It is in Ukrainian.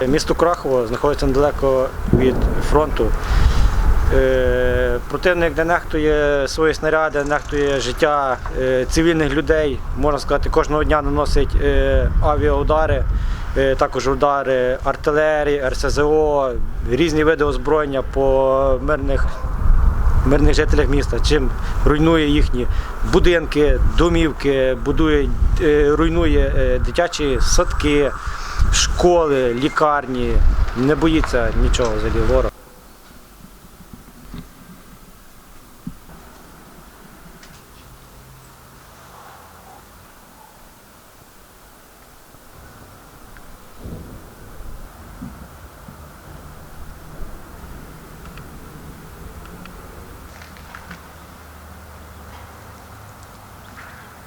Місто Крахово знаходиться недалеко від фронту. Е, Противник не нехтує свої снаряди, нехтує життя е, цивільних людей. Можна сказати, кожного дня наносить е, авіаудари, також удари артилерії, РСЗО, різні види озброєння по мирних мирних жителях міста, чим руйнує їхні будинки, домівки, будує, руйнує дитячі садки, школи, лікарні. Не боїться нічого взагалі ворог.